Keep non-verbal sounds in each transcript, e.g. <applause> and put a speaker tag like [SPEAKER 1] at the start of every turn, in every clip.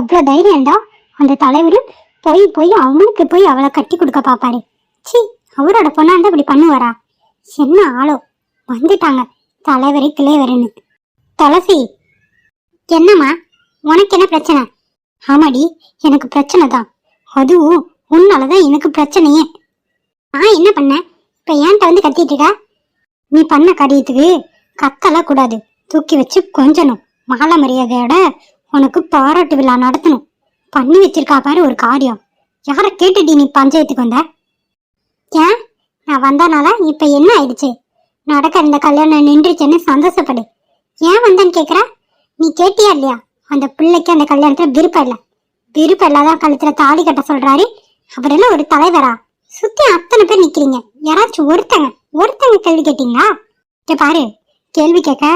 [SPEAKER 1] எவ்வளவு தைரியம் இருந்தா? அந்த தலைவர் போய் போய் அவனுக்கு போய் அவளை கட்டி கொடுக்க பாப்பாரு சி அவரோட பொண்ணா இருந்தா இப்படி பண்ணுவாரா? என்ன ஆளோ? வந்துட்டாங்க. தலைவரி கிளைவருன்னு துளசி என்னம்மா? உனக்கு என்ன பிரச்சனை? ஆமாடி எனக்கு பிரச்சனை தான். அதுவும் உன்னாலதான் எனக்கு பிரச்சனையே. நான் என்ன பண்ணேன் இப்ப ஏன்ட்ட வந்து கத்திட்டுடா நீ பண்ண காரியத்துக்கு கத்தலாம் கூடாது. தூக்கி வச்சு கொஞ்சணும். மாலை மரியாதையோட உனக்கு பாராட்டு விழா நடத்தணும். பண்ணி வச்சிருக்கா பாரு ஒரு காரியம். யார கேட்டுடி நீ பஞ்சாயத்துக்கு வந்த? ஏன்? நான் வந்தனால இப்ப என்ன ஆயிடுச்சு? நடக்க இந்த கல்யாணம் நின்றுச்சுன்னு சந்தோஷப்படு. ஏன் வந்தேன்னு கேக்குற? நீ கேட்டியா இல்லையா? அந்த பிள்ளைக்கு அந்த கல்யாணத்துல விருப்பம் இல்ல. விருப்பம் இல்லாதான் கழுத்துல தாலி கட்ட சொல்றாரு. அவரெல்லாம் ஒரு தலைவரா? சுத்தி அத்தனை பேர் நிக்கிறீங்க. யாராச்சும் ஒருத்தங்க ஒருத்தங்க கேள்வி கேட்டீங்களா? பாரு கேள்வி கேட்க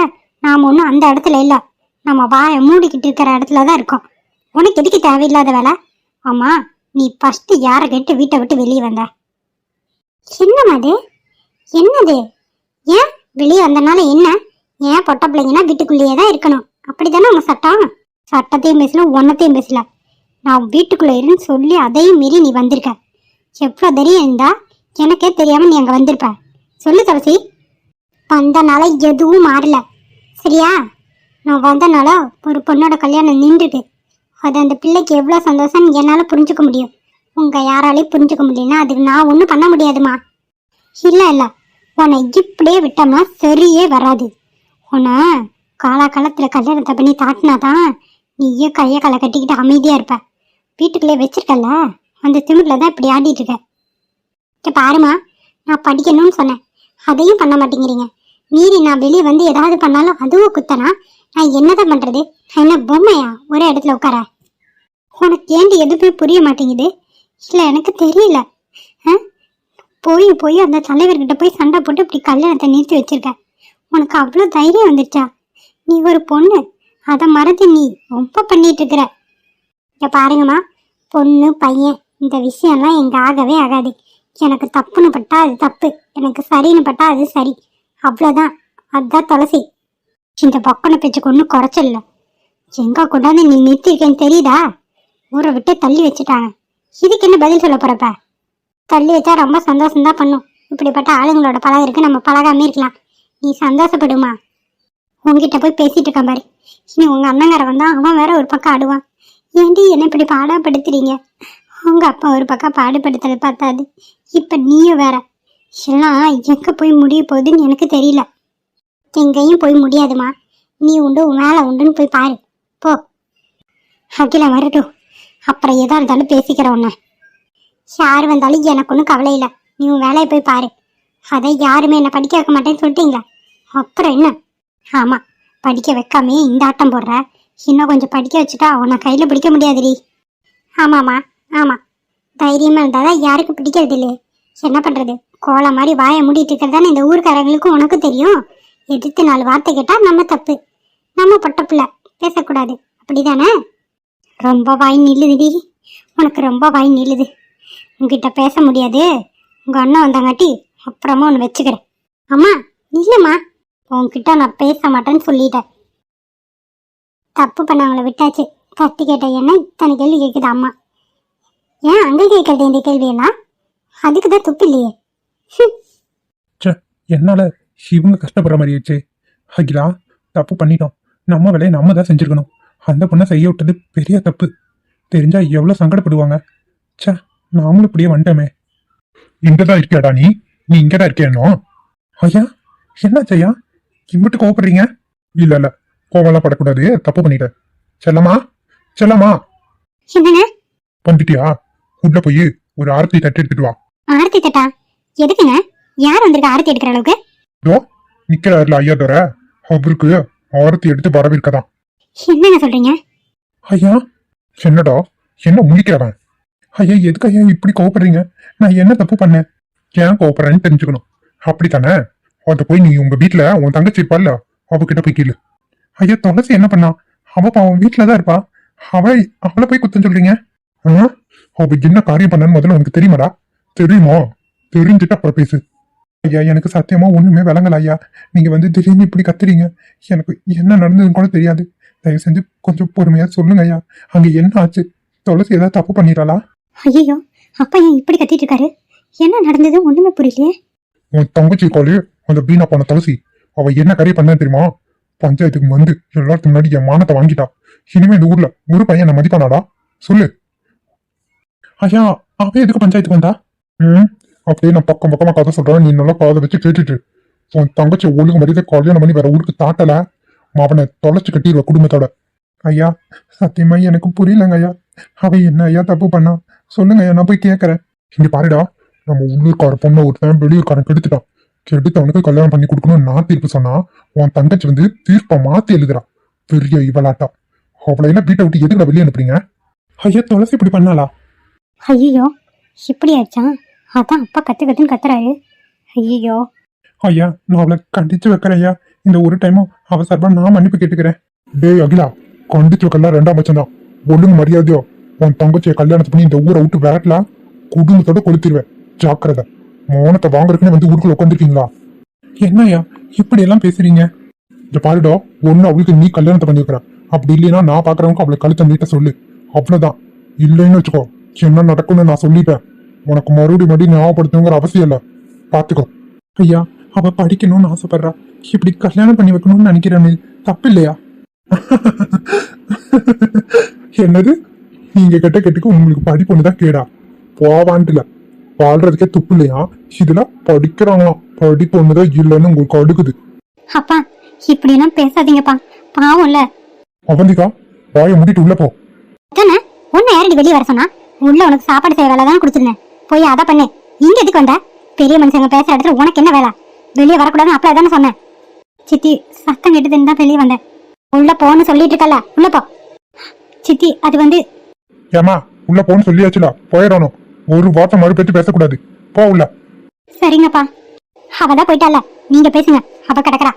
[SPEAKER 1] நாம ஒன்றும் அந்த இடத்துல இல்லை. நம்ம வாய மூடிக்கிட்டு இருக்கிற இடத்துல தான் இருக்கோம். உனக்கு எதுக்கு தேவையில்லாத வேலை? ஆமா நீ ஃபர்ஸ்ட் யாரை கேட்டு வீட்டை விட்டு வெளியே வந்த? என்னம்மா அது என்னது? ஏன் வெளியே வந்தனால என்ன? ஏன் பொட்ட பிள்ளைங்கன்னா வீட்டுக்குள்ளேயே தான் இருக்கணும். அப்படிதானே உங்க சட்டம்? சட்டத்தையும் பேசல ஒன்னத்தையும் பேசல. நான் வீட்டுக்குள்ள இருன்னு சொல்லி அதையும் மீறி நீ வந்திருக்க. எவ்வளோ தைரியம் இருந்தா எனக்கே தெரியாம நீ அங்க வந்திருப்ப. சொல்லு தவசி வந்தனால எதுவும் மாறல. சரியா? நான் வந்தனால ஒரு பொண்ணோட கல்யாணம் நின்றுட்டு அது அந்த பிள்ளைக்கு எவ்வளோ சந்தோஷம் என்னால் புரிஞ்சுக்க முடியும். உங்க யாராலையும் புரிஞ்சுக்க முடியலன்னா அதுக்கு நான் ஒன்றும் பண்ண முடியாதுமா. இல்லை இல்லை. உன்னை இப்படியே விட்டோம்னா சரியே வராது. உன்னை காலாகாலத்தில் கல்யாணத்தை பண்ணி தாட்டினாதான் நீயே கையை களை கட்டிக்கிட்டு அமைதியாக இருப்ப. வீட்டுக்குள்ளே வச்சிருக்கல அந்த திமிரில் தான் இப்படி ஆடிட்டு இருக்க. இங்க பாருமா நான் படிக்கணும்னு சொன்னேன். அதையும் பண்ண மாட்டேங்கிறீங்க. மீறி நான் வெளியே வந்து ஏதாவது பண்ணாலும் அதுவும் குத்தனா நான் என்னதான் பண்றது? என்ன பொம்மையா? ஒரே இடத்துல உட்கார? உனக்கு ஏண்டி எதுவுமே புரிய மாட்டேங்குது? இல்ல எனக்கு தெரியல. ஆ? போய் போய் அந்த தலைவர்கிட்ட போய் சண்டை போட்டு இப்படி கல்யாணத்தை நிறுத்தி வச்சிருக்க. உனக்கு அவ்வளோ தைரியம் வந்துருச்சா? நீ ஒரு பொண்ணு. அதை மறந்து நீ ரொம்ப பண்ணிட்டு இருக்கிற. இங்க பாருங்கம்மா. பொண்ணு பையன் இந்த விஷயம்லாம் எங்க ஆகவே ஆகாது. எனக்கு தப்புன்னு பட்டா அது தப்பு. எனக்கு சரின்னு பட்டா அது சரி. அவ்வளோதான் அதுதான் துளசி இந்த பக்கனை பேச்சுக்கு ஒன்றும் குறைச்சல எங்க கொண்டாந்து நீ நிறுத்திருக்கேன்னு தெரியுதா? ஊரை விட்டு தள்ளி வச்சுட்டாங்க. இதுக்கு என்ன பதில் சொல்ல போறப்ப? தள்ளி வச்சா ரொம்ப சந்தோஷம் தான் பண்ணும். இப்படிப்பட்ட ஆளுங்களோட பழகிருக்கு நம்ம பழகாம இருக்கலாம். நீ சந்தோஷப்படுமா? உங்ககிட்ட போய் பேசிட்டு இருக்க பாரு. இனி உங்க அண்ணங்கார வந்தா அவன் வேற ஒரு பக்கம் ஆடுவான். ஏண்டி என்ன இப்படி பாடப்படுத்துறீங்க? உங்க அப்பா ஒரு பக்கம் பாடுபடுத்தலை பார்த்தாது. இப்ப நீயும் வேற. எல்லாம் எங்க போய் முடிய போகுதுன்னு எனக்கு தெரியல. எங்கேயும் போய் முடியாதுமா. நீ உண்டு உன் வேலை உண்டுன்னு போய் பாரு. போ. அகில வரட்டும். அப்புறம் எதா இருந்தாலும் பேசிக்கிற உன்னை. யார் வந்தாலும் எனக்கு ஒன்றும் கவலை இல்லை. நீ உன் வேலையை போய் பாரு. அதை யாருமே என்னை படிக்க வைக்க மாட்டேன்னு சொல்லிட்டீங்களா? அப்புறம் என்ன? ஆமாம் படிக்க வைக்காமே இந்த ஆட்டம் போடுற. இன்னும் கொஞ்சம் படிக்க வச்சுட்டா உன்னை கையில் பிடிக்க முடியாதுடி. ஆமாம்மா ஆமாம் தைரியமாக இருந்தால் தான் யாருக்கு பிடிக்கிறது இல்லையே என்ன பண்ணுறது கோலம் மாதிரி வாயை மூடிட்டு இருக்கிறது தானே இந்த ஊருக்காரங்களுக்கும் உனக்கும் தெரியும்? எதிர்த்து நாலு வார்த்தை கேட்டால் நம்ம தப்பு. நம்ம பட்ட பிள்ளை. பேசக்கூடாது. அப்படிதானே? ரொம்ப வாய் நில்லுதுடி உனக்கு ரொம்ப வாய் நில்லுது உங்ககிட்ட பேச முடியாது. உங்கள் அண்ணன் வந்தாங்காட்டி அப்புறமா ஒன்று வச்சுக்கிறேன். அம்மா இல்லைம்மா. உன்கிட்ட நான் பேச மாட்டேன்னு சொல்லிட்டேன். தப்பு பண்ணவங்கள விட்டாச்சு. கத்தி கேட்ட என்ன இத்தனை கேள்வி கேட்குது அம்மா. ஏன் அங்கே கேட்கறது இந்த கேள்வியெல்லாம்? அதுக்கு தான் துப்பு இல்லையே. ஹம்.
[SPEAKER 2] என்னால இவங்க கஷ்டப்படுற மாதிரி ஆயிடுச்சு. அகிலா தப்பு பண்ணிட்டோம். நம்ம வேலையை நம்ம தான் செஞ்சிருக்கணும். அந்த பொண்ணை செய்ய விட்டது பெரிய தப்பு. தெரிஞ்சா எவ்வளவு சங்கடப்படுவாங்க. ச்சே நாமளும் இப்படியே வந்துட்டோமே. இங்கதான் இருக்கியாடா நீ? நீ இங்கதான் இருக்கியோ ஐயா என்னாச்சு ஐயா? இம்பிட்டு கோவப்படுறீங்க? இல்ல இல்ல. கோவம்லாம் படக்கூடாது. தப்பு பண்ணிட்டேன் செல்லம்மா
[SPEAKER 1] என்னண்ணே
[SPEAKER 2] வந்துட்டியா? உள்ள போய் ஒரு ஆரத்தி தட்டு எடுத்துட்டு வா.
[SPEAKER 1] ஆரத்தி தட்டா? எதுக்குங்க? யார் வந்திருக்க ஆரத்தி எடுக்கிற அளவுக்கு?
[SPEAKER 2] இதோ நிக்கிறாருல ஐயா தர அவருக்கு ஆரத்தி எடுத்து வரவேற்கதான்.
[SPEAKER 1] என்னங்க சொல்றீங்க?
[SPEAKER 2] ஐயா என்னடா என்ன முழிக்கிறான்? ஐயா எதுக்கு ஐயா இப்படி கோவப்படுறீங்க? நான் என்ன தப்பு பண்ணேன்? ஏன் கோவப்படுறேன்னு தெரிஞ்சுக்கணும். அப்படித்தானே? அத போய் நீ உங்க வீட்ல உன் தங்கச்சி இருப்பாள்ல அவகிட்ட போய் கேளு. ஐயா துளசி என்ன பண்ணா? அவ அவன் வீட்டுல தான் இருப்பா. அவ அவளை போய் குத்தம் சொல்றீங்க? ஆ? அவ என்ன காரியம் பண்ணான்னு முதல்ல உனக்கு தெரியுமாடா? தெரியுமா? தெரிஞ்சுட்டு அப்புறம் பேசு. ஐயா எனக்கு சத்தியமா ஒண்ணுமே விளங்கல ஐயா. நீங்க வந்து திடீர்னு இப்படி கத்துறீங்க. எனக்கு என்ன நடந்ததுன்னு கூட தெரியாது. தயவு செஞ்சு கொஞ்சம் பொறுமையா சொல்லுங்க ஐயா. அங்க என்ன ஆச்சு? துளசி ஏதாவது தப்பு பண்ணிடுறாளா
[SPEAKER 1] ஐயோ அப்பா ஏன் இப்படி கத்திட்டு இருக்காரு? என்ன நடந்தது? ஒண்ணுமே புரியலையே.
[SPEAKER 2] உன் தங்கச்சி காலு அந்த வீணா போன துளசி அவ என்ன கறி பண்ண தெரியுமா? பஞ்சாயத்துக்கு வந்து எல்லாத்துக்கு முன்னாடி என் மானத்தை வாங்கிட்டா. இனிமே இந்த ஊர்ல ஒரு பையன் என்ன மதிப்பானாடா? சொல்லு. ஐயா அவ எதுக்கு பஞ்சாயத்துக்கு வந்தா? ம்? அப்படியே நான் பக்கம் பக்கமா கதை சொல்றேன். நீ நல்லா காதை வச்சு கேட்டுட்டு. உன் தங்கச்சி ஒழுங்கு மரியாதை கல்யாணம் பண்ணி வேற ஊருக்கு தாட்டல. அவனை தொலைச்சு கட்டிடுவ குடும்பத்தோட. ஐயா சத்தியமா எனக்கு புரியலங்க ஐயா. அவ என்ன ஐயா தப்பு பண்ணா? சொல்லுங்க ஐயா நான் போய் கேட்கறேன் இங்க பாருடா நம்ம உள்ளூர்க்கார பொண்ணை ஒருத்தன் வெளியூர்காரன் கெடுத்துட்டான் கெடுத்தவனுக்கு கல்யாணம் பண்ணி கொடுக்கணும்னு நான் தீர்ப்பு சொன்னா உன் தங்கச்சி வந்து தீர்ப்பை மாத்தி எழுதுறா. பெரிய இவளாட்டா. அவளை எல்லாம் வீட்டை விட்டு எதுக்குடா வெளியே அனுப்புறீங்க? ஐயா துளசி இப்படி பண்ணாளா?
[SPEAKER 1] ஐயோ இப்படி ஆச்சா? அதான் அப்பா கத்து கத்துன்னு கத்துறாரு. ஐயோ
[SPEAKER 2] ஐயா நான் அவளை கண்டிச்சு வைக்கிறேன் ஐயா. இந்த ஒரு டைமும் அவ சார்பா நான் மன்னிப்பு கேட்டுக்கிறேன். டேய் அகிலா கண்டிச்சு வைக்கலாம் ரெண்டாம் பட்சம் தான் ஒழுங்கு மரியாதையோ உன் தங்கச்சியை கல்யாணத்தை பண்ணி இந்த ஊரை விட்டு விரட்டலாம் குடும்பத்தோட கொளுத்திடுவேன். ஜாக்கிரதை. மோனத்தை வாங்குறதுக்குன்னு வந்து ஊருக்குள்ள உட்காந்துருக்கீங்களா என்னய்யா இப்படி எல்லாம் பேசுறீங்க? இந்த பாருடா ஒண்ணு அவளுக்கு நீ கல்யாணத்தை பண்ணி வைக்கிற அப்படி இல்லைன்னா நான் பாக்குறவங்க அவளை கழுத்தை நீட்ட சொல்லு. அவ்வளவுதான். இல்லைன்னு வச்சுக்கோ. என்ன நடக்கும்னு நான் சொல்லிட்டேன் உனக்கு மறுபடியும் மறுபடியும் ஞாபகப்படுத்தணுங்கிற அவசியம் இல்லை. பாத்துக்கோ. ஐயா அவ படிக்கணும்னு ஆசைப்படுறா. இப்படி கல்யாணம் பண்ணி வைக்கணும்னு நினைக்கிறேன் தப்பு இல்லையா என்னது? நீங்க கெட்ட கெட்டுக்கு உங்களுக்கு படிப்பு ஒண்ணுதான் கேடா. போவான்ட்டுல. வாழ்றதுக்கே துப்பு இல்லையா? இதுல படிக்கிறாங்களாம். படிப்பு ஒண்ணுதான் இல்லைன்னு உங்களுக்கு அடுக்குது.
[SPEAKER 1] அப்பா இப்படி எல்லாம் பேசாதீங்கப்பா பாவம்ல
[SPEAKER 2] அவந்திகா வாயை மூடிட்டு உள்ள போ.
[SPEAKER 1] தானே உன்னை யாரடி வெளியே வர சொன்னா? உள்ள உனக்கு சாப்பாடு செய்ய வேலை தான் கொடுத்துருந்தேன். போய் அதை பண்ணு. இங்க எதுக்கு வந்த? பெரிய மனுஷங்க பேசுற இடத்துல உனக்கு என்ன வேலை? வெளியே வரக்கூடாதுன்னு அப்பா தானே சொன்னேன். சித்தி சத்தம் கேட்டதுன்னு தான் வெளியே வந்தேன். உள்ள போன்னு சொல்லிட்டு இருக்கல உள்ள போ. சித்தி அது வந்து
[SPEAKER 2] ஏமா உள்ள போன்னு சொல்லியாச்சுல போயிடணும். ஒரு வார்த்தை மறுபேச்சு பேசக்கூடாது. போ உள்ள.
[SPEAKER 1] சரிங்கப்பா. அவ தான் போயிட்டால நீங்க பேசுங்க. அவ கிடக்குறா.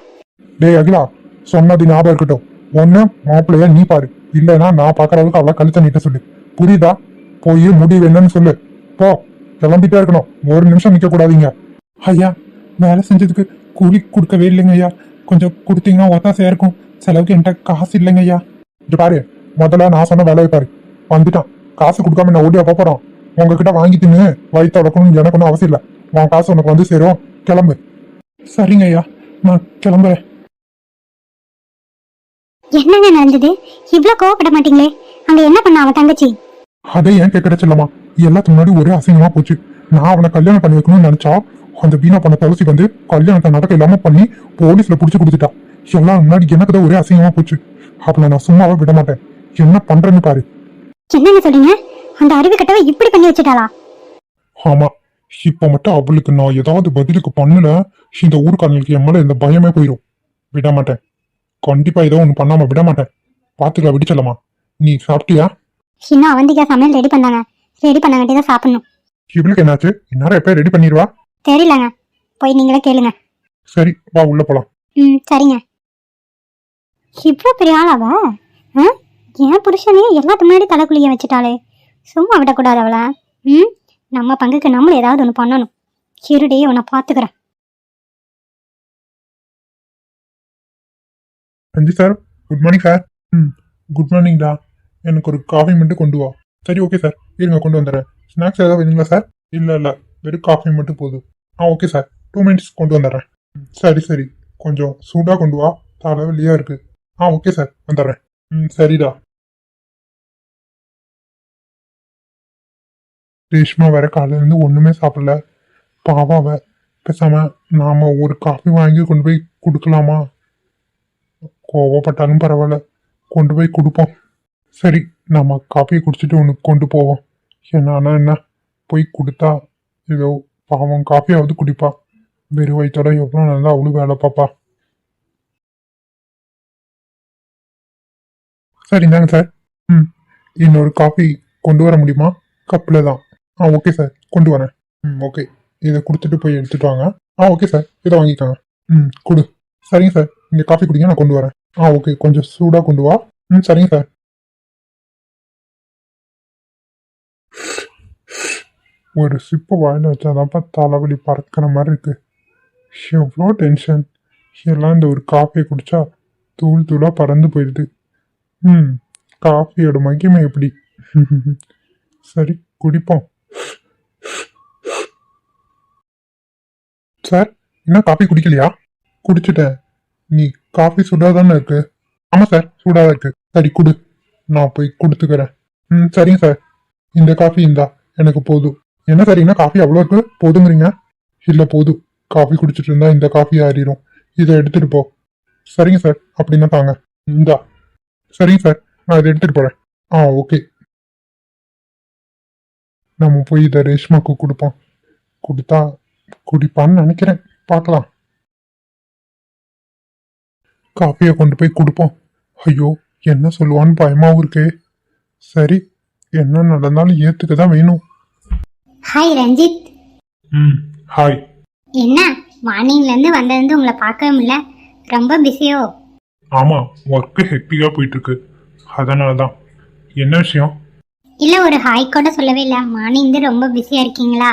[SPEAKER 2] டேய் அகிலா சொன்னது ஞாபகம் இருக்கட்டும். ஒண்ணு மாப்பிள்ளைய நீ பாரு. இல்லைன்னா நான் பாக்குற அளவுக்கு அவளை கழுத்த நீட்ட சொல்லு. புரியுதா? போய் முடிவு என்னன்னு சொல்லு. போ. கிளம்பிட்டே இருக்கணும். ஒரு நிமிஷம் நிக்க கூடாதீங்க ஐயா வேலை செஞ்சதுக்கு கூலி கொடுக்கவே இல்லைங்க ஐயா. கொஞ்சம் கொடுத்தீங்கன்னா ஒத்தாசையா இருக்கும். செலவுக்கு என்கிட்ட காசு இல்லைங்க ஐயா. இது பாரு முதல்ல நான் சொன்ன வேலையை பாரு. வந்துட்டான். காசு கொடுக்காம நான் ஓடியா போறோம் உங்ககிட்ட வாங்கி தின்னு வயிற்று வளர்க்கணும் எனக்கு ஒன்றும் அவசியம் இல்லை. உன் காசு உனக்கு வந்து சேரும். கிளம்பு. சரிங்க ஐயா நான் கிளம்புறேன்.
[SPEAKER 1] என்னங்க நடந்தது? இவ்ளோ கோவப்பட மாட்டீங்களே. அங்க என்ன பண்ண அவ தங்கச்சி?
[SPEAKER 2] அதை ஏன் கேட்கற செல்லமா எல்லாத்துக்கு முன்னாடி ஒரே அசிங்கமா போச்சு. நான் அவனை கல்யாணம் பண்ணி வைக்கணும்னு நினைச்சா அந்த வீணா பண்ண துளசி வந்து கல்யாணத்தை நடக்க இல்லாம பண்ணி போலீஸ்ல புடிச்சு கொடுத்துட்டா. எல்லாம் முன்னாடி எனக்கு தான் ஒரே அசிங்கமா போச்சு. அவளை நான் சும்மாவே விட மாட்டேன். என்ன பண்றேன்னு பாரு.
[SPEAKER 1] என்னங்க சொல்றீங்க? அந்த அறிவு கட்டவ இப்படி பண்ணி வச்சுட்டாளா?
[SPEAKER 2] ஆமா. இப்ப மட்டும் அவளுக்கு நான் ஏதாவது பதிலுக்கு பண்ணல இந்த ஊருக்காரங்களுக்கு என் மேல இந்த பயமே போயிடும் விட மாட்டேன். கண்டிப்பா ஏதோ ஒண்ணு பண்ணாம விட மாட்டேன். பாத்துக்கலாம் விடிச்சலமா நீ சாப்பிட்டியா?
[SPEAKER 1] இன்னும் அவந்திக்கா சமையல் ரெடி பண்ணாங்க. ரெடி பண்ண வேண்டியதான் சாப்பிடணும்.
[SPEAKER 2] இவளுக்கு என்னாச்சு? இந்நேரம் எப்ப ரெடி பண்ணிடுவா?
[SPEAKER 1] தெரியலங்க. போய் நீங்களே கேளுங்க.
[SPEAKER 2] சரி வா உள்ள போலாம்.
[SPEAKER 1] ம் சரிங்க. இவ்வளோ பெரிய ஆளாவ? ஆ? என் புருஷனே எல்லாத்துக்கு முன்னாடி தலைக்குழிய வச்சுட்டாளே. சும்மா விடக்கூடாது அவளை. ம்? நம்ம பங்குக்கு நம்மளும் ஏதாவது ஒன்று பண்ணணும். இருடி உன்னை பார்த்துக்கிறேன்.
[SPEAKER 2] Ranji sir good morning sir ம் குட் மார்னிங்டா எனக்கு ஒரு காஃபி மட்டும் கொண்டு வா. சரி ஓகே சார் இருங்க கொண்டு வந்துடுறேன். ஸ்நாக்ஸ் ஏதாவது வேணுங்களா சார் இல்லை இல்லை. வெறும் காஃபி மட்டும் போதும். ஆ ஓகே சார் டூ மினிட்ஸ் கொண்டு வந்துடுறேன். ம், சரி சரி. கொஞ்சம் சூடாக கொண்டு வா. தலைவலியாக இருக்குது ஆ ஓகே சார் வந்துடுறேன். ம் சரிடா. ரேஷ்மா வேற காலையிலேருந்து ஒன்றுமே சாப்பிடல. பாவாவ பேசாம நாம ஒரு காஃபி வாங்கி கொண்டு போய் கொடுக்கலாமா? கோவப்பட்டாலும் பரவாயில்ல. கொண்டு போய் கொடுப்போம். சரி நம்ம காஃபியை குடிச்சிட்டு உனக்கு கொண்டு போவோம். என்னன்னா என்ன? போய் கொடுத்தா ஏதோ பாவம் காஃபியாவது குடிப்பா. வெறும் வயிற்றோட எவ்வளோ நல்லா அவ்வளோ வேலை பாப்பா சரி இந்தாங்க சார். ம் இன்னொரு காஃபி கொண்டு வர முடியுமா? கப்பில் தான். ஆ ஓகே சார். கொண்டு வரேன். ம் ஓகே. இதை கொடுத்துட்டு போய் எடுத்துட்டு வாங்க. ஆ ஓகே சார். இதை வாங்கிக்கோங்க. ம் கொடு. சரிங்க சார். இங்கே காஃபி குடிங்க நான் கொண்டு வரேன். ஆ ஓகே. கொஞ்சம் சூடாக கொண்டு வா. ம் சரிங்க சார். ஒரு சிப்பு வாயில் வச்சாதான்ப்பா தலைவலி பறக்கிற மாதிரி இருக்கு. எவ்வளோ டென்ஷன் எல்லாம் இந்த ஒரு காஃபியை குடிச்சா தூள் தூளாக பறந்து போயிடுது. ம் காஃபியோட மகிமை எப்படி? <laughs> சரி குடிப்போம். சார் என்ன காஃபி குடிக்கலையா? குடிச்சிட்டேன். நீ காஃபி சுடாதானே இருக்கு? ஆமாம் சார் சூடாதான் இருக்கு. சரி குடு. நான் போய் கொடுத்துக்கிறேன். ம் சரிங்க சார் இந்த காஃபி இந்தா. எனக்கு போதும். என்ன சார் காஃபி அவ்வளோ இருக்கு? போதுங்கிறீங்க? இல்லை போதும் காஃபி குடிச்சிட்டு இருந்தா இந்த காஃபி ஆறிடும் இதை எடுத்துட்டு போ. சரிங்க சார் அப்படின்னா தாங்க. இந்தா. சரிங்க சார் நான் இதை எடுத்துட்டு போறேன். ஆ ஓகே நம்ம போய் இதை ரேஷ்மாக்கு கொடுப்போம். கொடுத்தா குடிப்பான்னு நினைக்கிறேன். பார்க்கலாம். காஃபியை கொண்டு போய் கொடுப்போம். ஐயோ என்ன சொல்லுவான்னு பயமாவும் இருக்கே. சரி என்ன நடந்தாலும் ஏற்றுக்க தான் வேணும்.
[SPEAKER 1] ஹாய் ரஞ்சித்
[SPEAKER 2] ம் ஹாய்
[SPEAKER 1] என்ன மார்னிங்ல இருந்து வந்தது உங்களை பார்க்கவே முடியல? ரொம்ப பிஸியோ
[SPEAKER 2] ஆமா ஒர்க்கு ஹெக்டிக்கா போயிட்டு இருக்கு அதனால தான் என்ன விஷயம்?
[SPEAKER 1] இல்ல ஒரு ஹாய் கூட சொல்லவே இல்லை. மார்னிங் இருந்து ரொம்ப பிஸியா இருக்கீங்களா?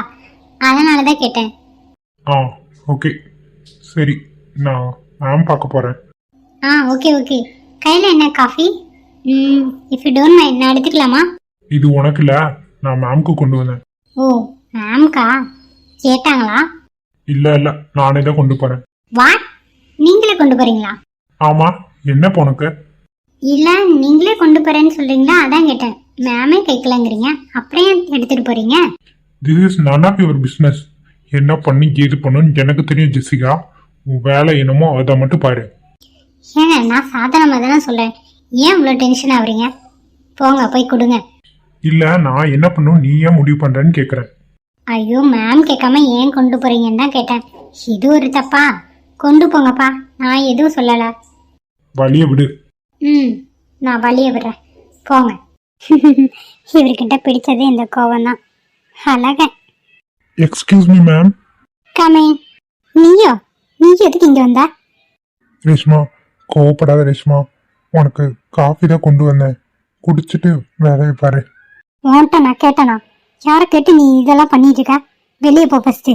[SPEAKER 1] அதனால தான் கேட்டேன்.
[SPEAKER 2] ஆ ஓகே சரி நான் மேம் பார்க்க போறேன்.
[SPEAKER 1] ஆ ஓகே ஓகே கையில் என்ன காஃபி ம் இஃப் யூ டோன்ட் மைண்ட் நான் எடுத்துக்கலாமா?
[SPEAKER 2] இது உனக்கு இல்ல. நான் மேம்க்கு கொண்டு வந்தேன்.
[SPEAKER 1] ஓ மேம்கா கேட்டாங்களா?
[SPEAKER 2] இல்ல இல்ல நானே தான் கொண்டு போறேன்.
[SPEAKER 1] வாட் நீங்களே கொண்டு போறீங்களா?
[SPEAKER 2] ஆமா என்ன உனக்கு?
[SPEAKER 1] இல்ல நீங்களே கொண்டு போறேன்னு சொல்றீங்களா? அதான் கேட்டேன். மேமே கேட்கலங்கிறீங்க அப்புறம் எடுத்துட்டு போறீங்க?
[SPEAKER 2] This is none of your business என்ன பண்ணி ஏது பண்ணுன்னு எனக்கு தெரியும் ஜெசிகா. உன் வேலை என்னமோ அதை மட்டும் பாரு.
[SPEAKER 1] ஏங்க நான் சாதாரணமாக தானே சொல்றேன். ஏன் இவ்வளோ டென்ஷன் ஆகுறீங்க? போங்க போய் கொடுங்க.
[SPEAKER 2] இல்ல நான் என்ன பண்ணும்? நீ ஏன் முடிவு பண்றேன்னு கேக்குறேன்.
[SPEAKER 1] ஐயோ மேம் கேட்காம ஏன் கொண்டு போறீங்கன்னு தான் கேட்டேன். இது ஒரு தப்பா? கொண்டு போங்கப்பா. நான் எதுவும் சொல்லலை.
[SPEAKER 2] வழிய விடு.
[SPEAKER 1] ம் நான் வழிய விடுறேன். போங்க. <laughs> இவர்கிட்ட பிடிச்சது இந்த கோவம் தான். அழகன்.
[SPEAKER 2] எக்ஸ்கியூஸ் மீ மேம்
[SPEAKER 1] கமே நீயோ? நீ எதுக்கு இங்க வந்த?
[SPEAKER 2] ரேஷ்மா கோவப்படாத ரேஷ்மா. உனக்கு காஃபி தான் கொண்டு வந்தேன். குடிச்சிட்டு வேலையை பாரு
[SPEAKER 1] உன்கிட்ட நான் கேட்டனா? யாரை கேட்டு நீ இதெல்லாம் பண்ணிட்டு இருக்க? வெளியே போ ஃபர்ஸ்ட்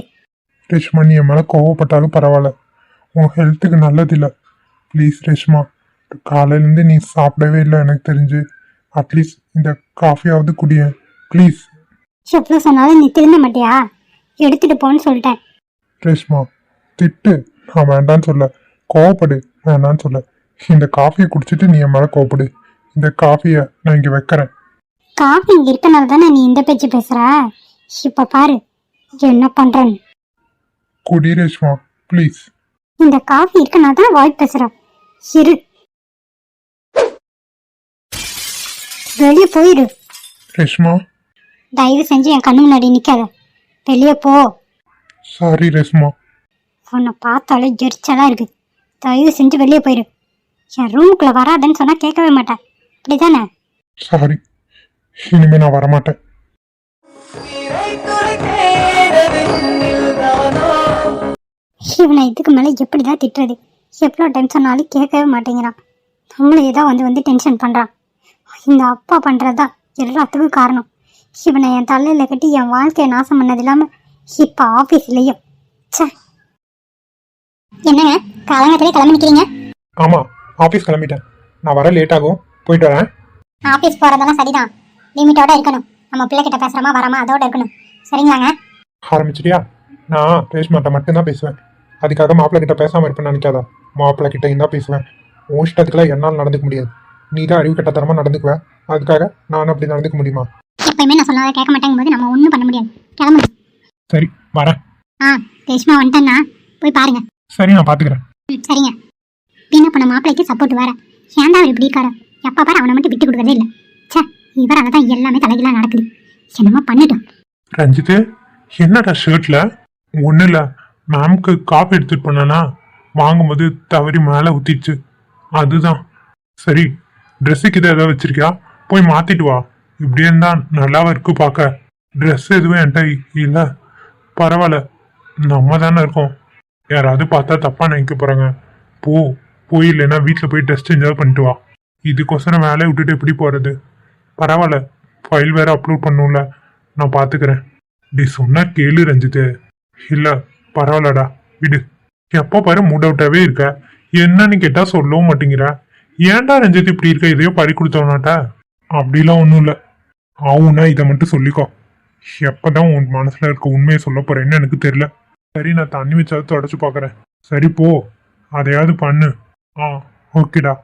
[SPEAKER 2] ரேஷ்மா நீ என் மேலே கோவப்பட்டாலும் பரவாயில்ல. உன் ஹெல்த்துக்கு நல்லதில்லை ப்ளீஸ் ரேஷ்மா காலையிலேருந்து நீ சாப்பிடவே இல்லை எனக்கு தெரிஞ்சு. அட்லீஸ்ட் இந்த காஃபியாவது குடியேன் ப்ளீஸ்
[SPEAKER 1] எவ்வளோ சொன்னாலும் நீ திருந்த மாட்டியா? எடுத்துட்டு போன்னு சொல்லிட்டேன்.
[SPEAKER 2] ரேஷ்மா திட்டு. நான் வேண்டான்னு சொல்ல. கோவப்படு. வேண்டான்னு சொல்ல. இந்த காஃபியை குடிச்சிட்டு நீ என் மேலே கோவப்படு. இந்த காஃபியை நான் இங்கே வைக்கிறேன்.
[SPEAKER 1] காஃபி இங்க இருக்கனால தானே நீ இந்த பேச்சு பேசுற? இப்ப பாரு என்ன பண்றேன்னு.
[SPEAKER 2] குடி ரேஷ்மா ப்ளீஸ்
[SPEAKER 1] இந்த காஃபி இருக்கனால தான் வாய் பேசுற. இரு. வெளியே போயிடு
[SPEAKER 2] ரேஷ்மா?
[SPEAKER 1] தயவு செஞ்சு என் கண்ணு முன்னாடி நிக்காத. வெளியே போ.
[SPEAKER 2] சாரி ரேஷ்மா.
[SPEAKER 1] உன்னை பார்த்தாலே எரிச்சலா இருக்கு. தயவு செஞ்சு வெளியே போயிரு. என் ரூமுக்குள்ள வராதன்னு சொன்னா கேட்கவே மாட்டேன். அப்படிதானே
[SPEAKER 2] சாரி இனிமே நான் வரமாட்டேன்.
[SPEAKER 1] இவனை இதுக்கு மேலே எப்படிதான் திட்டுறது? எவ்வளோ டைம் சொன்னாலும் கேட்கவே மாட்டேங்கிறான். நம்மளே தான் வந்து வந்து டென்ஷன் பண்ணுறான் இந்த அப்பா பண்ணுறதா எல்லாத்துக்கும் காரணம். இவனை என் தலையில் கட்டி என் வாழ்க்கையை நாசம் பண்ணது இல்லாமல் இப்போ ஆஃபீஸ்லேயும் ச்சே. என்னங்க? காலங்கத்திலே கிளம்பி நிற்கிறீங்க
[SPEAKER 2] ஆமாம் ஆஃபீஸ் கிளம்பிட்டேன். நான் வர லேட் ஆகும். போயிட்டு வரேன்.
[SPEAKER 1] ஆஃபீஸ் போகிறதெல்லாம் சரிதான். லிமிட்டோட இருக்கணும். நம்ம பிள்ளைகிட்ட பேசுகிறோமா வராமா அதோட இருக்கணும். சரிங்களாங்க?
[SPEAKER 2] ஆரம்பிச்சிட்டியா? நான் ரேஷ்மாட்ட மட்டும்தான் பேசுவேன். அதுக்காக மாப்பிள்ளை கிட்ட பேசாமல் இருப்பேன்னு நினைக்காதா. மாப்பிள்ளை கிட்ட தான் பேசுவேன். உன் இஷ்டத்துக்குலாம் என்னால் நடந்துக்க முடியாது. நீ தான் அறிவு கட்டத்தனமாக நடந்துக்குவேன் அதுக்காக நான் அப்படி நடந்துக்க முடியுமா?
[SPEAKER 1] எப்பயுமே நான் சொல்லாத கேட்க மாட்டேங்கும் போது நம்ம ஒன்றும் பண்ண முடியாது. கிளம்புங்க.
[SPEAKER 2] சரி வரேன்.
[SPEAKER 1] ஆ ரேஷ்மா வந்துட்டேன்னா போய் பாருங்க.
[SPEAKER 2] சரி நான் பார்த்துக்கிறேன்
[SPEAKER 1] ம், சரிங்க. வீணா பண்ண மாப்பிள்ளைக்கு சப்போர்ட் வேற. ஏன்டா அவர் இப்படி இருக்காரு? எப்பா பாரு அவனை மட்டும் விட்டு கொடுக்கறதே இல்லை. இவரால தான் எல்லாமே தலைகீழா நடக்குது. என்னமா பண்ணிட்டோம்.
[SPEAKER 2] ரஞ்சித்து என்னடா ஷர்ட்டில் ஒண்ணு இல்லை மேம்க்கு காப்பி எடுத்துட்டு போனேன்னா வாங்கும்போது தவறி மேலே ஊத்திடுச்சு. அதுதான். சரி ட்ரெஸ்ஸுக்கு இதை ஏதாவது வச்சிருக்கியா? போய் மாத்திட்டு வா. இப்படியே இருந்தா நல்லாவா இருக்கு பார்க்க. ட்ரெஸ் எதுவும் என்கிட்ட இல்லை. பரவாயில்ல. நம்ம தானே இருக்கோம். யாராவது பார்த்தா தப்பா நினைக்க போறாங்க. போ போய் இல்லைன்னா வீட்டில் போய் ட்ரெஸ் என்ஜாய் பண்ணிட்டு வா. இதுக்கோசரம் வேலையை விட்டுட்டு எப்படி போறது? பரவாயில்ல. ஃபைல் வேற அப்லோட் பண்ணும்ல. நான் பார்த்துக்கிறேன் இப்படி சொன்னா கேளு ரஞ்சித்து. இல்லை பரவாயில்லடா. விடு. எப்போ பாரு மூட் அவுட்டாகவே இருக்க. என்னன்னு கேட்டால் சொல்லவும் மாட்டேங்கிற. ஏன்டா ரஞ்சித் இப்படி இருக்க? இதையோ பறி கொடுத்தவனாட்ட? அப்படிலாம் ஒன்றும் இல்லை. ஆவுனா இதை மட்டும் சொல்லிக்கோ. எப்பதான் உன் மனசில் இருக்க உண்மையை சொல்ல போகிறேன்னு எனக்கு தெரியல. சரி நான் தண்ணி வச்சாவது தொடச்சி பார்க்குறேன் சரி போ. அதையாவது பண்ணு. ஆ ஓகேடா.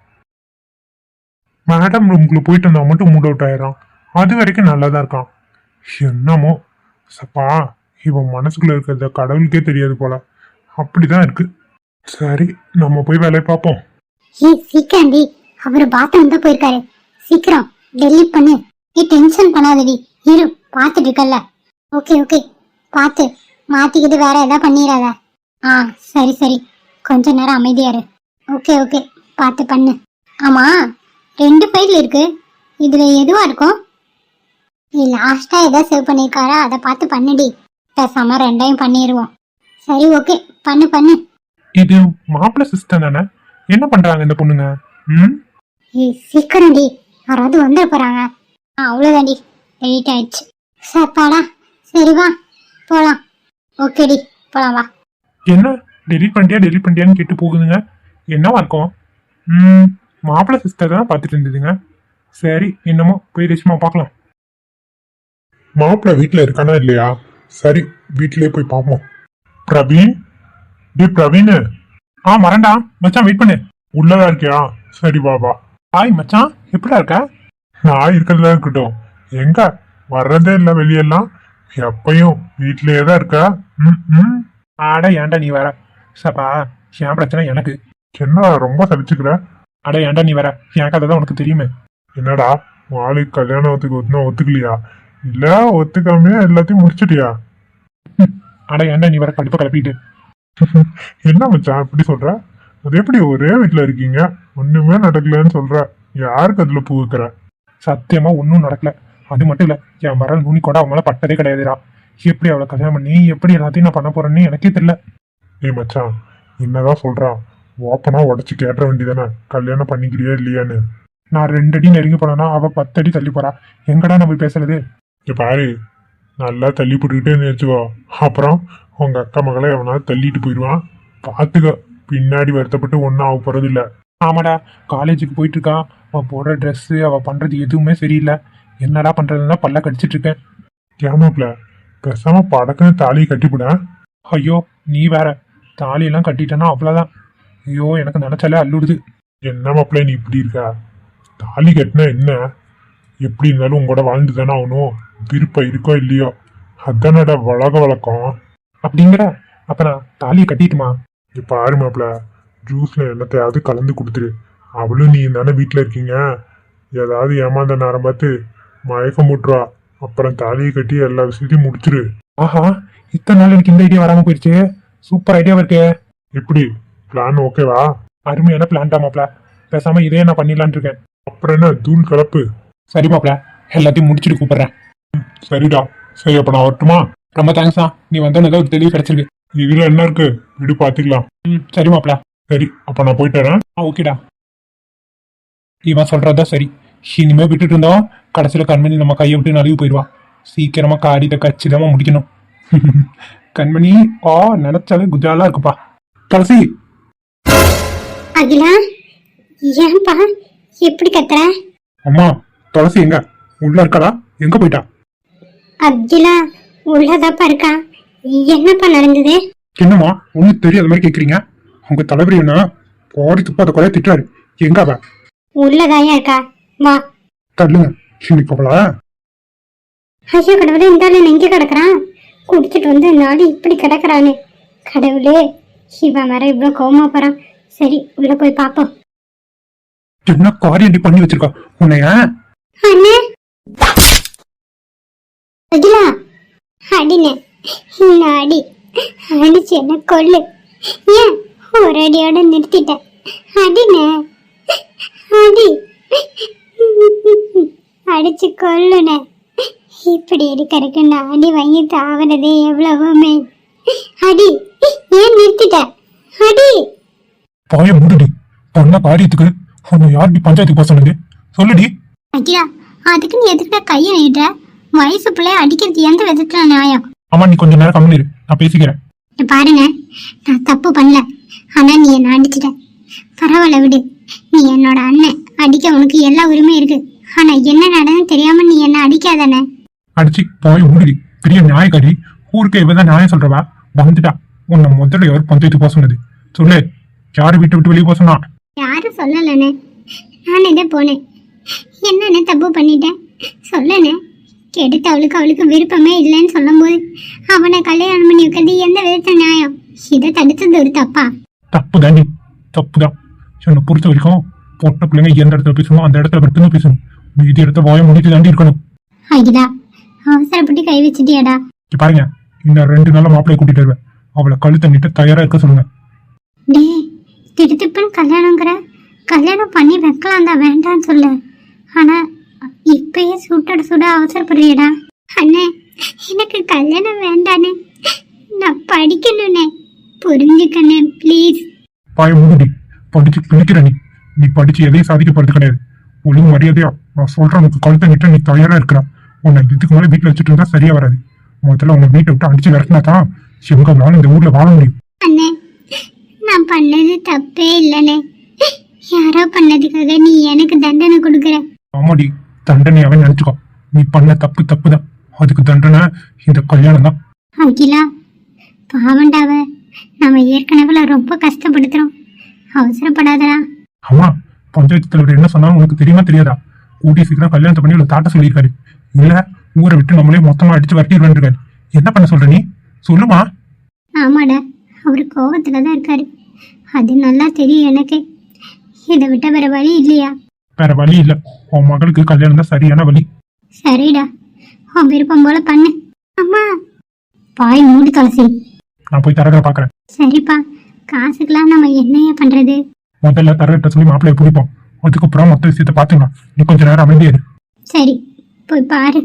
[SPEAKER 2] மேடம் ரூம்குள்ள போயிட்டு வந்தால் மட்டும் மூட் அவுட் ஆயிடுறான். அது வரைக்கும் நல்லா தான் இருக்கான். என்னமோ? சப்பா இவன் மனசுக்குள்ள இருக்கிறத கடவுளுக்கே தெரியாது போல. அப்படிதான் இருக்கு. சரி நம்ம போய் வேலையை பார்ப்போம்.
[SPEAKER 1] ஏய் சீக்கிரம் டி. அவரு பாத்ரூம் தான் போயிருக்காரு. சீக்கிரம் டெலிட் பண்ணு. நீ டென்ஷன் பண்ணாதடி. இரு பார்த்துட்டு இருக்கல்ல. ஓகே ஓகே பார்த்து மாத்திக்கிட்டு வேற ஏதாவது பண்ணிடாத. ஆ சரி சரி. கொஞ்ச நேரம் அமைதியாரு ஓகே ஓகே பார்த்து பண்ணு. ஆமா ரெண்டு ஃபைல் இருக்கு. இதுல எதுவா இருக்கும்? நீ லாஸ்டா ஏதாவது சேவ் பண்ணிருக்காரா? அதை பார்த்து பண்ணுடி. பேசாம ரெண்டையும் பண்ணிடுவோம் சரி ஓகே பண்ணு பண்ணு.
[SPEAKER 2] இது மாப்பிள்ளை சிஸ்டர் தானே? என்ன பண்றாங்க இந்த பொண்ணுங்க? ம்?
[SPEAKER 1] ஏய் சீக்கிரம் டி. யாராவது வந்துட போறாங்க. ஆ அவ்வளோதாண்டி லேட் ஆயிடுச்சு. சாப்பாடா சரி வா. போலாம். ஓகேடி போலாம் வா.
[SPEAKER 2] என்ன? டெலிட் பண்ணிட்டியா டெலிட் பண்ணிட்டியான்னு கேட்டு போகுதுங்க. என்னவா இருக்கும்? ம். மாப்பிள்ளை சிஸ்டர் தான் பார்த்துட்டு இருந்ததுங்க. சரி என்னமோ போய் ரேஷ்மா பார்க்கலாம். மாப்பிள்ளை வீட்டில் இருக்கானா இல்லையா? சரி வீட்டிலே போய் பார்ப்போம். பிரவீன்? டி பிரவீன்? ஆ மறண்டா. மச்சான் வெயிட் பண்ணு. உள்ளதா இருக்கியா? சரி வா ஹாய் மச்சான். எப்படிடா இருக்க? நான் இருக்கிறதா இருக்கட்டும். எங்க? வர்றதே இல்லை வெளியெல்லாம். எப்பயும் வீட்லயே தான் இருக்க. ம் ம். அட ஏன்டா நீ வேற சப்பா என் பிரச்சனை எனக்கு. என்ன ரொம்ப சலிச்சுக்கிற? அட ஏன்டா நீ வேற? என் கதை தான் உனக்கு தெரியுமே. என்னடா மாலுக்கு கல்யாணத்துக்கு ஒத்துனா ஒத்துக்கலையா? இல்ல ஒத்துக்காம எல்லாத்தையும் முடிச்சிட்டியா? அட ஏன்டா நீ வேற கடுப்ப கிளப்பிட்டு என்ன மச்சான் இப்படி சொல்ற? அது எப்படி ஒரே வீட்டுல இருக்கீங்க? ஒண்ணுமே நடக்கலன்னு சொல்ற. யாருக்கு அதுல பூ வைக்கிற? சத்தியமா ஒன்றும் நடக்கல. அது மட்டும் இல்ல என் வரல் நுனி கூட அவன் மேல பட்டதே கிடையாதுடா. எப்படி அவளை கல்யாணம் பண்ணி எப்படி எல்லாத்தையும் நான் பண்ண போறேன்னு எனக்கே தெரியல. ஏய் மச்சான் என்னதான் சொல்றான்? ஓப்பனா உடச்சு கேட்ட வேண்டியதானே கல்யாணம் பண்ணிக்கிறியா இல்லையான்னு. நான் ரெண்டு அடி நெருங்கி போனேன்னா அவ பத்தடி தள்ளி போறா எங்கடா நம்ம பேசுறது? இங்க பாரு நல்லா தள்ளி போட்டுக்கிட்டே வச்சுக்கோ அப்புறம் உங்க அக்கா மகளை எவனாவது தள்ளிட்டு போயிடுவான். பாத்துக்க பின்னாடி வருத்தப்பட்டு ஒன்றும் ஆக போறது இல்லை ஆமாடா காலேஜுக்கு போயிட்டு இருக்கான் போடுற ட்ரெஸ்ஸு அவள் பண்ணுறது எதுவுமே சரியில்லை. என்னடா பண்ணுறதுன்னா பல்ல கடிச்சிட்டு இருக்கேன். ஏமாப்ல பேசாம படக்குன்னு தாலியை கட்டிவிட ஐயோ நீ வேற. தாலியெல்லாம் கட்டிட்டேன்னா அவ்வளோதான் ஐயோ எனக்கு நினச்சாலே அல்லுடுது என்ன மாப்பிள்ள நீ இப்படி இருக்கா? தாலி கட்டினா என்ன? எப்படி இருந்தாலும் உங்களோட வாழ்ந்து தானே ஆகணும். விருப்பம் இருக்கோ இல்லையோ? அதானோட வழக வழக்கம். அப்படிங்கிற அப்ப நான் தாலியை கட்டிட்டுமா? இப்ப பாரு மாப்பிள்ள ஜூஸ்ல என்னத்தையாவது கலந்து கொடுத்துரு. அவளும் நீ தானே வீட்டில் இருக்கீங்க? ஏதாவது ஏமாந்த நேரம் பார்த்து மயக்கம் போட்டுருவா. அப்புறம் தாலியை கட்டி எல்லா விஷயத்தையும் முடிச்சிரு. ஆஹா இத்தனை நாள் எனக்கு இந்த ஐடியா வராமல் போயிடுச்சு சூப்பர் ஐடியா இருக்கே. எப்படி? பிளான் ஓகேவா அருமையான பிளான் தான் மாப்ள. பேசாம இதே நான் பண்ணிடலான் இருக்கேன். அப்புறம் என்ன தூள் கலப்பு? சரி மாப்ள எல்லாத்தையும் முடிச்சுட்டு கூப்பிடுறேன். சரிடா. சரி அப்ப நான் வரட்டுமா? ரொம்ப தேங்க்ஸ்ண்ணா நீ வந்தோன்னு ஒரு தெளிவு கிடைச்சிருக்கு. இதுல என்ன இருக்கு? விடு பாத்துக்கலாம். ம் சரி மாப்ள. சரி அப்ப நான் போயிட்டு வரேன் ஆ ஓகேடா. இவன் சொல்றதா சரி. இனிமே விட்டுட்டு இருந்தோம் கடைசியில கண்மணி நம்ம கையை விட்டு நழுவி போயிடுவா. சீக்கிரமா காரியத்தை கச்சிதமா முடிக்கணும். <laughs> கண்மணி ஆ நினைச்சாலே குஜாலா இருக்குப்பா. துளசி
[SPEAKER 1] அகிலா ஏன்பா எப்படி கத்துற?
[SPEAKER 2] அம்மா துளசி எங்க? உள்ள இருக்கடா எங்க போயிட்டா?
[SPEAKER 1] அகிலா உள்ளதாப்பா இருக்கா. என்னப்பா நடந்தது?
[SPEAKER 2] என்னம்மா ஒன்னும் தெரியாத மாதிரி கேக்குறீங்க? உங்க தலைவரி என்ன பாடி துப்பாத கொலைய திட்டுறாரு. எங்க அவ?
[SPEAKER 1] உள்ளதாயா இருக்கா? வா.
[SPEAKER 2] தள்ளுங்க. இன்னைக்கு அவள
[SPEAKER 1] ஐயோ கடவுளே இந்த ஆளு எங்க கிடக்குறான்? குடிச்சிட்டு வந்து ஆளு இப்படி கிடக்குறானு. கடவுளே. இவன் வேற இவ்வளவு கோவமா போறான் சரி உள்ள போய் பாப்போம்.
[SPEAKER 2] என்ன காரியம் இப்படி பண்ணி வச்சிருக்கா? உன்னைய?
[SPEAKER 1] அண்ணே? அகிலா அடினே இந்த அடி. அடிச்சு என்ன கொல்லு ஏன்? ஒரு அடியோட நிறுத்திட்டேன் அடினே அடி. அடிச்சு கொல்லுனே இப்படி இருக்கிறதுக்கு நான் அடி வாங்கி தாவறதே எவ்வளவுமே. அடி ஏன் நிறுத்திட்ட? அடி.
[SPEAKER 2] பாய மூடுடி. பண்ண காரியத்துக்கு உன்னை யார் இப்படி பஞ்சாயத்துக்கு போக சொன்னது? சொல்லுடி.
[SPEAKER 1] அகிலா அதுக்கு நீ எதுக்கிட்ட கையை நீட்டுற வயசு பிள்ளைய அடிக்கிறது எந்த விதத்துல நியாயம்?
[SPEAKER 2] அம்மா நீ கொஞ்ச நேரம் கம்மி இரு. நான் பேசிக்கிறேன்.
[SPEAKER 1] பாருங்க நான் தப்பு பண்ணல. ஆனா நீ என்ன அடிச்சிட்ட. பரவாயில்ல விடு. நீ என்னோட அண்ணன். அடிக்க உனக்கு எல்லா உரிமையும் இருக்கு. ஆனா என்ன நடந்து தெரியாம நீ என்ன அடிக்காதானே
[SPEAKER 2] அடிச்சு போய் முடிடி. பெரிய நியாயக்காரி. ஊருக்கு இவதான் நியாயம் சொல்றவா? வந்துட்டா. உன்னை முதல்ல யார் பஞ்சாயத்து போக சொன்னது. சொல்லு. யாரு வீட்டை விட்டு வெளியே போக சொன்னா?
[SPEAKER 1] யாரும் சொல்லலண்ணே. நான் எதை போனேன்? என்னண்ணே தப்பு பண்ணிட்டேன்? சொல்லண்ணே. கெடுத்து அவளுக்கு அவளுக்கு விருப்பமே இல்லைன்னு சொல்லும்போது அவனை கல்யாணம் பண்ணி வைக்கிறது எந்த விதத்துல நியாயம்? இதை தடுத்தது ஒரு தப்பா?
[SPEAKER 2] தப்பு தாண்டி தப்பு தான் என்னை பொறுத்த வரைக்கும் பொட்ட பிள்ளைங்க எந்த இடத்துல பேசணும் அந்த இடத்துல மட்டும்தான் பேசணும் மீதி இடத்த வாய முடித்து தாண்டி இருக்கணும்.
[SPEAKER 1] அவசரப்பட்டு கை வச்சிட்டியாடா?
[SPEAKER 2] பாருங்க. இன்னும் ரெண்டு நாள்ல மாப்பிளைய கூட்டிட்டு வருவேன். அவளை கழுத்தை நீட்ட தயாரா இருக்க சொல்லுங்க.
[SPEAKER 1] டே திடுத்துப்புன்னு கல்யாணங்கிற? கல்யாணம் பண்ணி வைக்கலாம் தான் வேண்டான்னு சொல்லு. ஆனா இப்பயே சுட்டட சுட அவசரப்படுறியடா. அண்ணே எனக்கு கல்யாணம் வேண்டானே நான் படிக்கணுண்ணே புரிஞ்சுக்கண்ணே ப்ளீஸ்
[SPEAKER 2] பாய மூடி படிச்சு பிடிக்கிற நீ. நீ படிச்சு எதையும் சாதிக்க போறது கிடையாது. ஒழுங்கு மரியாதையா நான் சொல்றேன் உனக்கு கழுத்தை நீட்ட நீ தயாரா இருக்கிற உன்னை இதுக்கு மேலே வீட்டுல வச்சுட்டு இருந்தா சரியா வராது. முதல்ல உன்னை வீட்டை விட்டு அடிச்சு விரட்டினா தான் எங்களால இந்த ஊர்ல வாழ முடியும்.
[SPEAKER 1] அண்ணே நான் பண்ணது தப்பே இல்லைண்ணே. யாரோ பண்ணதுக்காக நீ எனக்கு தண்டனை கொடுக்குற.
[SPEAKER 2] ஆமாடி தண்டனையாவே நினைச்சுக்கோ. நீ பண்ண தப்பு தப்பு தான் அதுக்கு தண்டனை இந்த கல்யாணம் தான்.
[SPEAKER 1] அகிலா பாவண்டாவ நம்ம ஏற்கனவே ரொம்ப கஷ்டப்படுத்துறோம். அவசரப்படாதடா.
[SPEAKER 2] அம்மா பஞ்சாயத்து தலைவர் என்ன சொன்னாலும் உனக்கு தெரியுமா தெரியாதா? கூட்டி சீக்கிரம் கல்யாணத்தை பண்ணி ஒரு தாட்ட சொல்லியிருக்காரு. இல்ல ஊரை விட்டு நம்மளே மொத்தமா அடிச்சு வரட்டிடுவேன் என்ன பண்ண சொல்ற நீ? சொல்லுமா?
[SPEAKER 1] ஆமாடா அவர் கோவத்துல தான் இருக்காரு. அது நல்லா தெரியும் எனக்கு. இதை விட்ட வேற வழி இல்லையா?
[SPEAKER 2] வேற வழி இல்ல. உன் மகளுக்கு கல்யாணம் தான் சரியான வழி.
[SPEAKER 1] சரிடா உன் விருப்பம் போல பண்ணு. அம்மா பாய் மூடி துளசி.
[SPEAKER 2] நான் போய் தரகரை பாக்குறேன்.
[SPEAKER 1] சரிப்பா காசுக்கெல்லாம் நம்ம என்னையா பண்றது?
[SPEAKER 2] முதல்ல தரகிட்ட சொல்லி மாப்பிள்ளைய பிடிப்போம். அதுக்கப்புறம் மொத்த விஷயத்தை பாத்துக்கலாம் நீ கொஞ்ச நேரம் அமைதியா இரு.
[SPEAKER 1] சரி போய் பாரு.